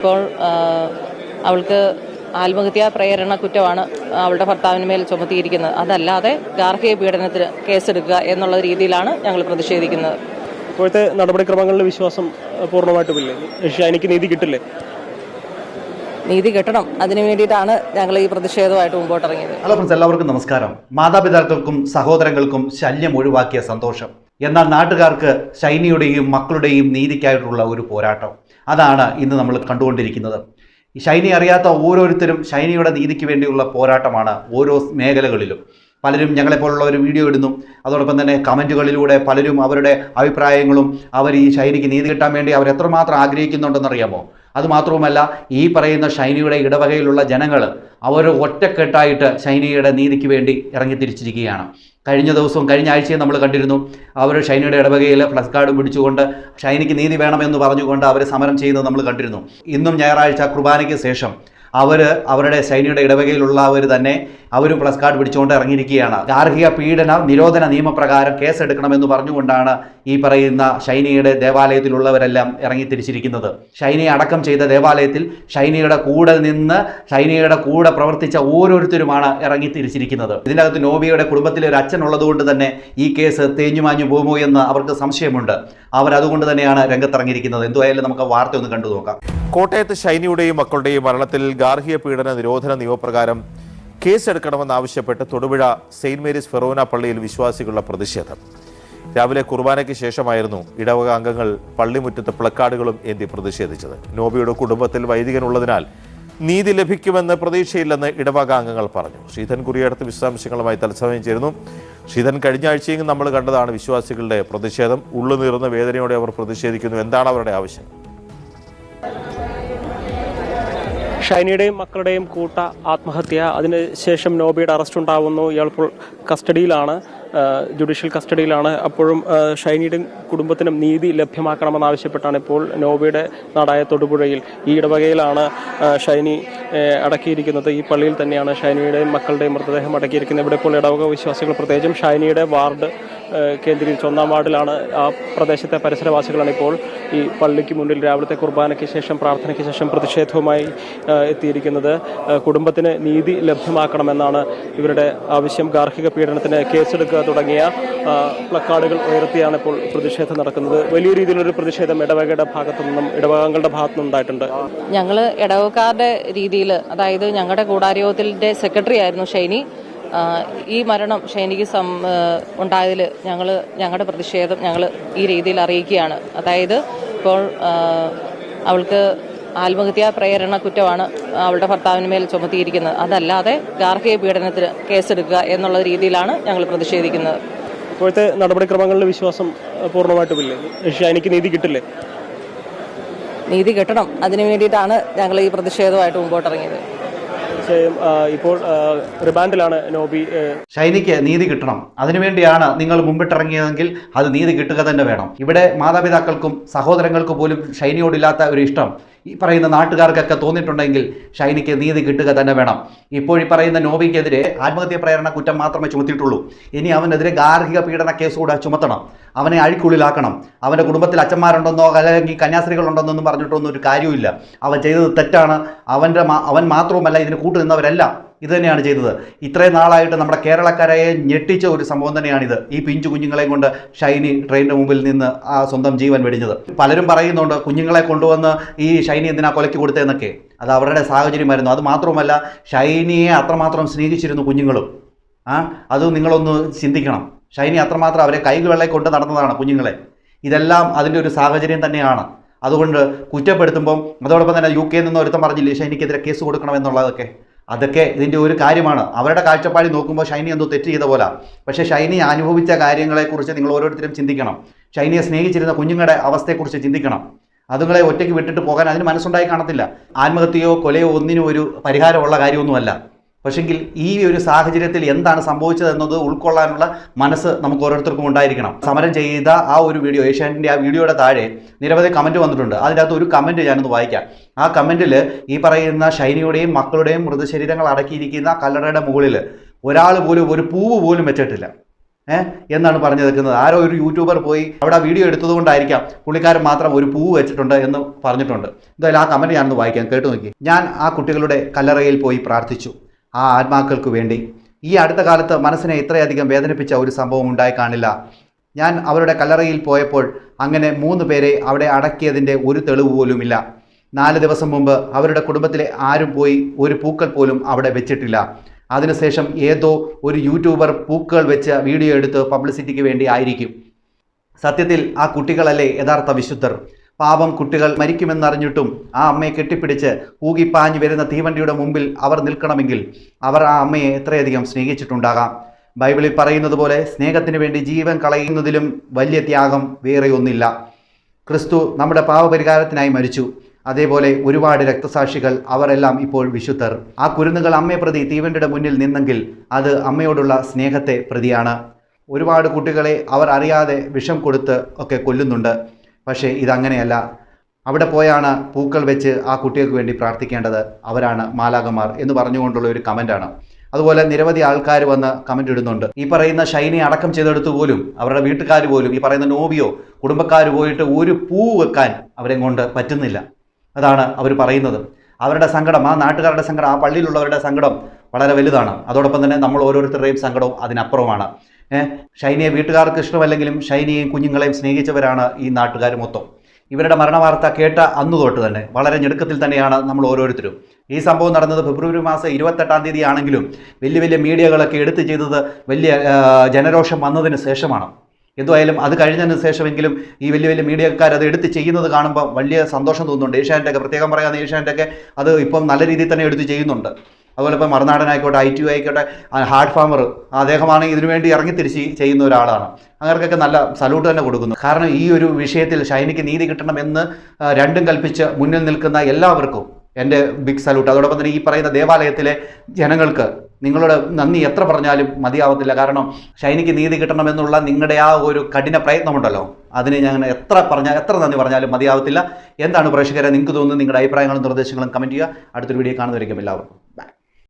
ഇപ്പോൾ അവൾക്ക് ആത്മഹത്യാ പ്രേരണ കുറ്റമാണ് അവളുടെ ഭർത്താവിന് മേൽ ചുമത്തിയിരിക്കുന്നത്. അതല്ലാതെ ഗാർഹിക പീഡനത്തിന് കേസെടുക്കുക എന്നുള്ള രീതിയിലാണ് ഞങ്ങൾ പ്രതിഷേധിക്കുന്നത്. ഇപ്പോഴത്തെ നടപടിക്രമങ്ങളിൽ വിശ്വാസം പൂർണമായിട്ടും പൂർണമായിട്ടുമില്ലേ? എനിക്ക് നീതി കിട്ടില്ലേ? നീതി കിട്ടണം. അതിനു വേണ്ടിയിട്ടാണ് ഞങ്ങൾ ഈ പ്രതിഷേധമായിട്ട് മുമ്പോട്ടിറങ്ങിയത്. ഹലോ ഫ്രണ്ട്സ് എല്ലാവർക്കും നമസ്കാരം. മാതാപിതാക്കൾക്കും സഹോദരങ്ങൾക്കും ശല്യം ഒഴിവാക്കിയ സന്തോഷം. എന്നാൽ നാട്ടുകാർക്ക് ഷൈനിയുടെയും മക്കളുടെയും നീതിക്കായിട്ടുള്ള ഒരു പോരാട്ടം. അതാണ് ഇന്ന് നമ്മൾ കണ്ടുകൊണ്ടിരിക്കുന്നത്. ഷൈനി അറിയാത്ത ഓരോരുത്തരും ഷൈനിയുടെ നീതിക്ക് വേണ്ടിയുള്ള പോരാട്ടമാണ് ഓരോ മേഖലകളിലും. പലരും ഞങ്ങളെപ്പോലുള്ള ഒരു വീഡിയോ ഇടുന്നു. അതോടൊപ്പം തന്നെ കമന്റുകളിലൂടെ പലരും അവരുടെ അഭിപ്രായങ്ങളും അവർ ഈ ഷൈനിക്ക് നീതി കിട്ടാൻ വേണ്ടി അവർ എത്രമാത്രം ആഗ്രഹിക്കുന്നുണ്ടെന്നറിയാമോ? അതുമാത്രവുമല്ല ഈ പറയുന്ന ഷൈനിയുടെ ഇടവകയിലുള്ള ജനങ്ങൾ അവർ ഒറ്റക്കെട്ടായിട്ട് ഷൈനിയുടെ നീതിക്ക് വേണ്ടി ഇറങ്ങിത്തിരിച്ചിരിക്കുകയാണ്. കഴിഞ്ഞ ദിവസവും കഴിഞ്ഞ ആഴ്ചയും നമ്മൾ കണ്ടിരുന്നു. അവർ ഷൈനിയുടെ ഇടവകയിൽ ഫ്ലക്സ് കാർഡ് പിടിച്ചുകൊണ്ട് ഷൈനിക്ക് നീതി വേണമെന്ന് പറഞ്ഞുകൊണ്ട് അവർ സമരം ചെയ്യുന്നത് നമ്മൾ കണ്ടിരുന്നു. ഇന്നും ഞായറാഴ്ച കുർബാനയ്ക്ക് ശേഷം അവർ അവരുടെ ഷൈനിയുടെ ഇടവകയിലുള്ളവർ തന്നെ അവരും പ്ലസ് കാർഡ് പിടിച്ചുകൊണ്ട് ഇറങ്ങിയിരിക്കുകയാണ്. ഗാർഹിക പീഡന നിരോധന നിയമപ്രകാരം കേസെടുക്കണമെന്ന് പറഞ്ഞുകൊണ്ടാണ് ഈ പറയുന്ന ഷൈനിയുടെ ദേവാലയത്തിലുള്ളവരെല്ലാം ഇറങ്ങിത്തിരിച്ചിരിക്കുന്നത്. ഷൈനിയെ അടക്കം ചെയ്ത ദേവാലയത്തിൽ ഷൈനിയുടെ കൂടെ നിന്ന് ഷൈനിയുടെ കൂടെ പ്രവർത്തിച്ച ഓരോരുത്തരുമാണ് ഇറങ്ങി ഇറങ്ങിത്തിരിച്ചിരിക്കുന്നത്. ഇതിനകത്ത് നോബിയുടെ കുടുംബത്തിലെ ഒരു അച്ഛൻ ഉള്ളതുകൊണ്ട് തന്നെ ഈ കേസ് തേഞ്ഞുമാഞ്ഞു പോകുമോ എന്ന് അവർക്ക് സംശയമുണ്ട്. അവരതുകൊണ്ട് തന്നെയാണ് രംഗത്തിറങ്ങിയിരിക്കുന്നത്. എന്തുവായാലും നമുക്ക് വാർത്ത ഒന്ന് കണ്ടു നോക്കാം. കോട്ടയത്ത് ഷൈനിയുടെയും മക്കളുടെയും മരണത്തിൽ ഗാർഹിക പീഡന നിരോധന നിയമപ്രകാരം കേസെടുക്കണമെന്നാവശ്യപ്പെട്ട് തൊടുപുഴ സെയിന്റ് മേരീസ് ഫെറോന പള്ളിയിൽ വിശ്വാസികളുടെ പ്രതിഷേധം. രാവിലെ കുർബാനയ്ക്ക് ശേഷമായിരുന്നു ഇടവക അംഗങ്ങൾ പള്ളിമുറ്റത്ത് പ്ലക്കാർഡുകളും ഏന്തി പ്രതിഷേധിച്ചത്. നോബിയുടെ കുടുംബത്തിൽ വൈദികനുള്ളതിനാൽ നീതി ലഭിക്കുമെന്ന് പ്രതീക്ഷയില്ലെന്ന് ഇടവക അംഗങ്ങൾ പറഞ്ഞു. ശ്രീധൻ കുറിയടുത്ത് വിശദാംശങ്ങളുമായി തത്സമയം ചേരുന്നു. ശ്രീധൻ കഴിഞ്ഞ ആഴ്ചയും നമ്മൾ കണ്ടതാണ് വിശ്വാസികളുടെ പ്രതിഷേധം. ഉള്ളുനീറുന്ന വേദനയോടെ അവർ പ്രതിഷേധിക്കുന്നു. എന്താണ് അവരുടെ ആവശ്യം? ഷൈനിയുടെയും മക്കളുടെയും കൂട്ട ആത്മഹത്യ. അതിനുശേഷം നോബിയുടെ അറസ്റ്റ് ഉണ്ടാവുന്നു. ഇയാളിപ്പോൾ കസ്റ്റഡിയിലാണ് ജുഡീഷ്യൽ കസ്റ്റഡിയിലാണ്. അപ്പോഴും ഷൈനിയുടെയും കുടുംബത്തിനും നീതി ലഭ്യമാക്കണമെന്നാവശ്യപ്പെട്ടാണ് ഇപ്പോൾ നോബിയുടെ നാടായ തൊടുപുഴയിൽ. ഈ ഇടവകയിലാണ് ഷൈനി അടക്കിയിരിക്കുന്നത്. ഈ പള്ളിയിൽ തന്നെയാണ് ഷൈനിയുടെയും മക്കളുടെയും മൃതദേഹം അടക്കിയിരിക്കുന്നത്. ഇവിടെ ഇപ്പോൾ ഇടവക വിശ്വാസികൾ പ്രത്യേകിച്ചും ഷൈനിയുടെ വാർഡ് കേന്ദ്രീകരിച്ച് ഒന്നാം വാർഡിലാണ് ആ പ്രദേശത്തെ പരിസരവാസികളാണ് ഇപ്പോൾ ഈ പള്ളിക്ക് മുന്നിൽ രാവിലത്തെ കുർബാനയ്ക്ക് ശേഷം പ്രാർത്ഥനയ്ക്ക് ശേഷം പ്രതിഷേധവുമായി എത്തിയിരിക്കുന്നത്. കുടുംബത്തിന് നീതി ലഭ്യമാക്കണമെന്നാണ് ഇവരുടെ ആവശ്യം. ഗാർഹിക പീഡനത്തിന് കേസെടുക്കുക തുടങ്ങിയ പ്ലക്കാർഡുകൾ ഉയർത്തിയാണ് ഇപ്പോൾ പ്രതിഷേധം നടക്കുന്നത്. വലിയ രീതിയിലൊരു പ്രതിഷേധം ഇടവകയുടെ ഭാഗത്തു നിന്നും ഇടവകങ്ങളുടെ ഭാഗത്തു നിന്നും ഉണ്ടായിട്ടുണ്ട് ഞങ്ങൾ ഇടവക്കാരുടെ രീതിയിൽ അതായത് ഞങ്ങളുടെ കൂടാരയോഗത്തിന്റെ സെക്രട്ടറി ആയിരുന്നു ഷൈനി. ഈ മരണം ഷൈനിക്ക് സം ഉണ്ടായതിൽ ഞങ്ങൾ ഞങ്ങളുടെ പ്രതിഷേധം ഞങ്ങൾ ഈ രീതിയിൽ അറിയിക്കുകയാണ്. അതായത് ഇപ്പോൾ അവൾക്ക് ആത്മഹത്യാ പ്രേരണ കുറ്റമാണ് അവളുടെ ഭർത്താവിന് മേൽ ചുമത്തിയിരിക്കുന്നത്. അതല്ലാതെ ഗാർഹിക പീഡനത്തിന് കേസെടുക്കുക എന്നുള്ള രീതിയിലാണ് ഞങ്ങൾ പ്രതിഷേധിക്കുന്നത്. ഇപ്പോഴത്തെ നടപടിക്രമങ്ങളിൽ വിശ്വാസം പൂർണമായിട്ടും പൂർണമായിട്ടുമില്ലേ? ഷൈനിക്ക് നീതി കിട്ടില്ലേ? നീതി കിട്ടണം. അതിനു വേണ്ടിയിട്ടാണ് ഞങ്ങൾ ഈ പ്രതിഷേധമായിട്ട് മുമ്പോട്ടിറങ്ങിയത്. തീർച്ചയായും ഇപ്പോൾ റിമാൻഡിലാണ് നോബി ഷൈനിക്ക് നീതി കിട്ടണം. അതിനുവേണ്ടിയാണ് നിങ്ങൾ മുമ്പിട്ടിറങ്ങിയതെങ്കിൽ അത് നീതി കിട്ടുക തന്നെ വേണം. ഇവിടെ മാതാപിതാക്കൾക്കും സഹോദരങ്ങൾക്കും പോലും ഷൈനിയോടില്ലാത്ത ഒരു ഇഷ്ടം. ഈ പറയുന്ന നാട്ടുകാർക്കൊക്കെ തോന്നിയിട്ടുണ്ടെങ്കിൽ ഷൈനിക്ക് നീതി കിട്ടുക തന്നെ വേണം. ഇപ്പോൾ ഈ പറയുന്ന നോബിക്കെതിരെ ആത്മഹത്യ പ്രേരണ കുറ്റം മാത്രമേ ചുമത്തിയിട്ടുള്ളൂ. ഇനി അവനെതിരെ ഗാർഹിക പീഡന കേസ് കൂടെ ചുമത്തണം. അവനെ അഴിക്കുള്ളിലാക്കണം. അവന്റെ കുടുംബത്തിൽ അച്ഛന്മാരുണ്ടെന്നോ അല്ലെങ്കിൽ കന്യാസ്ത്രീകളുണ്ടെന്നോ ഒന്നും പറഞ്ഞിട്ടൊന്നും ഒരു കാര്യമില്ല അവൻ ചെയ്തത് തെറ്റാണ്. അവന്റെ അവൻ മാത്രവുമല്ല ഇതിന് കൂട്ടു നിന്നവരെല്ലാം ഇത് തന്നെയാണ് ചെയ്തത്. ഇത്രയും നാളായിട്ട് നമ്മുടെ കേരളക്കരയെ ഞെട്ടിച്ച ഒരു സംഭവം തന്നെയാണിത്. ഈ പിഞ്ചു കുഞ്ഞുങ്ങളെയും കൊണ്ട് ഷൈനി ട്രെയിനിന്റെ മുമ്പിൽ നിന്ന് ആ സ്വന്തം ജീവൻ വെടിഞ്ഞത്. പലരും പറയുന്നുണ്ട് കുഞ്ഞുങ്ങളെ കൊണ്ടുവന്ന് ഈ ഷൈനി എന്തിനാ കൊലയ്ക്ക് കൊടുത്തതെന്നൊക്കെ. അത് അവരുടെ സാഹചര്യമായിരുന്നു. അത് മാത്രമല്ല ഷൈനിയെ അത്രമാത്രം സ്നേഹിച്ചിരുന്നു കുഞ്ഞുങ്ങളും. ആ അത് നിങ്ങളൊന്ന് ചിന്തിക്കണം. ഷൈനി അത്രമാത്രം അവരെ കൈകളെ കൊണ്ട് നടന്നതാണ് കുഞ്ഞുങ്ങളെ. ഇതെല്ലാം അതിന്റെ ഒരു സാഹചര്യം തന്നെയാണ്. അതുകൊണ്ട് കുറ്റപ്പെടുത്തുമ്പം അതോടൊപ്പം തന്നെ യു കെയിൽ നിന്ന് ഒരുത്തം പറഞ്ഞില്ലേ ഷൈനിക്കെതിരെ കേസ് കൊടുക്കണമെന്നുള്ളതൊക്കെ. അതൊക്കെ ഇതിന്റെ ഒരു കാര്യമാണ്. അവരുടെ കാഴ്ചപ്പാടിൽ നോക്കുമ്പോൾ ഷൈനി എന്തോ തെറ്റ് ചെയ്ത പോലെ. പക്ഷേ ഷൈനി അനുഭവിച്ച കാര്യങ്ങളെക്കുറിച്ച് നിങ്ങൾ ഓരോരുത്തരും ചിന്തിക്കണം. ഷൈനിയെ സ്നേഹിച്ചിരുന്ന കുഞ്ഞുങ്ങളുടെ അവസ്ഥയെക്കുറിച്ച് ചിന്തിക്കണം. അതുങ്ങളെ ഒറ്റയ്ക്ക് വിട്ടിട്ട് പോകാൻ അതിന് മനസ്സുണ്ടായി കാണത്തില്ല. ആത്മഹത്യയോ കൊലയോ ഒന്നിനും ഒരു പരിഹാരമുള്ള കാര്യമൊന്നുമല്ല. പക്ഷെങ്കിൽ ഈ ഒരു സാഹചര്യത്തിൽ എന്താണ് സംഭവിച്ചത് എന്നത് ഉൾക്കൊള്ളാനുള്ള മനസ്സ് നമുക്ക് ഓരോരുത്തർക്കും ഉണ്ടായിരിക്കണം. സമരം ചെയ്ത ആ ഒരു വീഡിയോ ഏഷ്യാനെറ്റിന്റെ ആ വീഡിയോയുടെ താഴെ നിരവധി കമന്റ് വന്നിട്ടുണ്ട്. അതിനകത്ത് ഒരു കമന്റ് ഞാനൊന്ന് വായിക്കാം. ആ കമന്റിൽ ഈ പറയുന്ന ഷൈനിയുടെയും മക്കളുടെയും മൃതശരീരങ്ങൾ അടക്കിയിരിക്കുന്ന കല്ലറയുടെ മുകളിൽ ഒരാൾ പോലും ഒരു പൂവ് പോലും വെച്ചിട്ടില്ല. ഏഹ് എന്നാണ് പറഞ്ഞു നിൽക്കുന്നത്. ആരോ ഒരു യൂട്യൂബർ പോയി അവിടെ വീഡിയോ എടുത്തതുകൊണ്ടായിരിക്കാം പുള്ളിക്കാരൻ മാത്രം ഒരു പൂവ് വെച്ചിട്ടുണ്ട് എന്ന് പറഞ്ഞിട്ടുണ്ട്. എന്തായാലും ആ കമന്റ് ഞാനൊന്ന് വായിക്കാം. കേട്ടു നോക്കി. ഞാൻ ആ കുട്ടികളുടെ കല്ലറയിൽ പോയി പ്രാർത്ഥിച്ചു. ആ ആത്മാക്കൾക്ക് വേണ്ടി. ഈ അടുത്ത കാലത്ത് മനസ്സിനെ ഇത്രയധികം വേദനിപ്പിച്ച ഒരു സംഭവം ഉണ്ടായി കാണില്ല. ഞാൻ അവരുടെ കല്ലറയിൽ പോയപ്പോൾ അങ്ങനെ മൂന്ന് പേരെ അവിടെ അടക്കിയതിന്റെ ഒരു തെളിവ് പോലുമില്ല. നാല് ദിവസം മുമ്പ് അവരുടെ കുടുംബത്തിലെ ആരും പോയി ഒരു പൂക്കൾ പോലും അവിടെ വെച്ചിട്ടില്ല. അതിനുശേഷം ഏതോ ഒരു യൂട്യൂബർ പൂക്കൾ വെച്ച് വീഡിയോ എടുത്ത് പബ്ലിസിറ്റിക്ക് വേണ്ടി ആയിരിക്കും. സത്യത്തിൽ ആ കുട്ടികളല്ലേ യഥാർത്ഥ വിശുദ്ധർ? പാവം കുട്ടികൾ മരിക്കുമെന്നറിഞ്ഞിട്ടും ആ അമ്മയെ കെട്ടിപ്പിടിച്ച് ഊകിപ്പാഞ്ഞു വരുന്ന തീവണ്ടിയുടെ മുമ്പിൽ അവർ നിൽക്കണമെങ്കിൽ അവർ ആ അമ്മയെ എത്രയധികം സ്നേഹിച്ചിട്ടുണ്ടാകാം. ബൈബിളിൽ പറയുന്നത് പോലെ സ്നേഹത്തിന് വേണ്ടി ജീവൻ കളയുന്നതിലും വലിയ ത്യാഗം വേറെ ഒന്നില്ല. ക്രിസ്തു നമ്മുടെ പാവപരിഹാരത്തിനായി മരിച്ചു. അതേപോലെ ഒരുപാട് രക്തസാക്ഷികൾ അവരെല്ലാം ഇപ്പോൾ വിശുദ്ധർ. ആ കുരുന്നുകൾ അമ്മയെ പ്രതി തീവണ്ടിയുടെ മുന്നിൽ നിന്നെങ്കിൽ അത് അമ്മയോടുള്ള സ്നേഹത്തെ പ്രതിയാണ്. ഒരുപാട് കുട്ടികളെ അവർ അറിയാതെ വിഷം കൊടുത്ത് ഒക്കെ കൊല്ലുന്നുണ്ട്. പക്ഷേ ഇതങ്ങനെയല്ല. അവിടെ പോയാണ് പൂക്കൾ വെച്ച് ആ കുട്ടികൾക്ക് വേണ്ടി പ്രാർത്ഥിക്കേണ്ടത് അവരാണ് മാലാകമാർ എന്ന് പറഞ്ഞുകൊണ്ടുള്ള ഒരു കമന്റാണ് അതുപോലെ നിരവധി ആൾക്കാർ വന്ന് കമന്റ് ഇടുന്നുണ്ട്. ഈ പറയുന്ന ഷൈനി അടക്കം ചെയ്തെടുത്ത് പോലും അവരുടെ വീട്ടുകാർ പോലും ഈ പറയുന്ന നോബിയോ കുടുംബക്കാർ പോയിട്ട് ഒരു പൂ വെക്കാൻ അവരെ കൊണ്ട് പറ്റുന്നില്ല. അതാണ് അവർ പറയുന്നത്. അവരുടെ സങ്കടം ആ നാട്ടുകാരുടെ സങ്കടം ആ പള്ളിയിലുള്ളവരുടെ സങ്കടം വളരെ വലുതാണ്. അതോടൊപ്പം തന്നെ നമ്മൾ ഓരോരുത്തരുടെയും സങ്കടവും അതിനപ്പുറമാണ്. ഷൈനിയെ വീട്ടുകാർക്ക് ഇഷ്ടമല്ലെങ്കിലും ഷൈനിയെയും കുഞ്ഞുങ്ങളെയും സ്നേഹിച്ചവരാണ് ഈ നാട്ടുകാർ മൊത്തം. ഇവരുടെ മരണവാർത്ത കേട്ട അന്നു തൊട്ട് തന്നെ വളരെ ഞെടുക്കത്തിൽ തന്നെയാണ് നമ്മൾ ഓരോരുത്തരും. ഈ സംഭവം നടന്നത് ഫെബ്രുവരി മാസം ഇരുപത്തെട്ടാം തീയതി ആണെങ്കിലും വലിയ വലിയ മീഡിയകളൊക്കെ എടുത്തു ചെയ്തത് വലിയ ജനരോഷം വന്നതിന് ശേഷമാണ്. എന്തുമായാലും അത് കഴിഞ്ഞതിന് ശേഷമെങ്കിലും ഈ വലിയ വലിയ മീഡിയക്കാർ അത് എടുത്ത് ചെയ്യുന്നത് കാണുമ്പോൾ വലിയ സന്തോഷം തോന്നുന്നുണ്ട്. ഏഷ്യാനെറ്റൊക്കെ പ്രത്യേകം പറയാൻ ഏഷ്യാനെറ്റൊക്കെ അത് ഇപ്പം നല്ല രീതിയിൽ തന്നെ എടുത്ത് ചെയ്യുന്നുണ്ട്. അതുപോലെ ഇപ്പോൾ മറുനാടനായിക്കോട്ടെ ഐ ടി ആയിക്കോട്ടെ ഹാർഡ് ഫാമർ അദ്ദേഹമാണ് ഇതിനു വേണ്ടി ഇറങ്ങി തിരിച്ച് ചെയ്യുന്ന ഒരാളാണ്. അങ്ങർക്കൊക്കെ നല്ല സല്യൂട്ട് തന്നെ കൊടുക്കുന്നു. കാരണം ഈ ഒരു വിഷയത്തിൽ ഷൈനിക്ക് നീതി കിട്ടണമെന്ന് രണ്ടും കൽപ്പിച്ച് മുന്നിൽ നിൽക്കുന്ന എല്ലാവർക്കും എന്റെ ബിഗ് സല്യൂട്ട് അതോടൊപ്പം തന്നെ ഈ പറയുന്ന ദേവാലയത്തിലെ ജനങ്ങൾക്ക് നിങ്ങളുടെ നന്ദി. എത്ര പറഞ്ഞാലും മതിയാവത്തില്ല. കാരണം ഷൈനിക്ക് നീതി കിട്ടണമെന്നുള്ള നിങ്ങളുടെ ആ ഒരു കഠിന പ്രയത്നമുണ്ടല്ലോ. അതിന് ഞാൻ എത്ര പറഞ്ഞാൽ എത്ര നന്ദി പറഞ്ഞാലും മതിയാവത്തില്ല. എന്താണ് പ്രേക്ഷകരെ നിങ്ങൾക്ക് തോന്നുന്നത്? നിങ്ങളുടെ അഭിപ്രായങ്ങളും നിർദ്ദേശങ്ങളും കമന്റ് ചെയ്യുക. അടുത്തൊരു വീഡിയോ കാണുന്നവരേക്കും എല്ലാവർക്കും. ബൈ